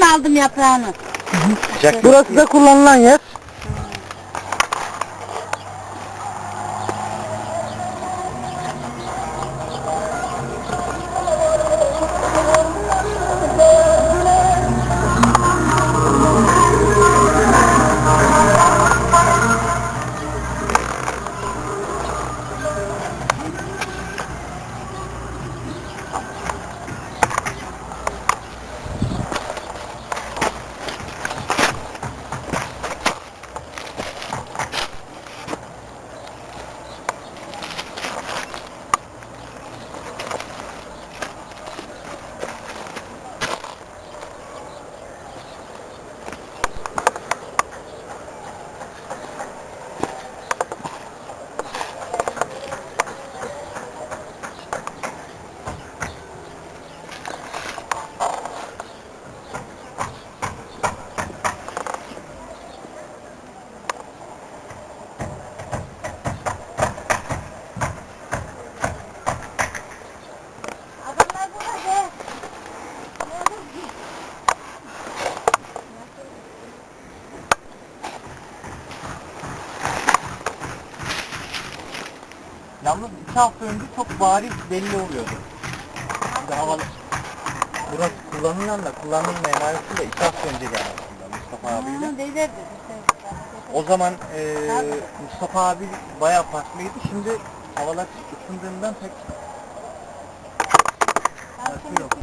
aldım yaprağını? Burası da kullanılan yer. Yalnız iki hafta önce çok bariz belli oluyordu. İşte havalı. Burası kullanılan da kullanılmayan arasında iki hafta önce geldi aslında Mustafa abiyle. Ha, değildir. O zaman e, Mustafa abi bayağı farklıydı. Şimdi havalar ısındığından pek farklı.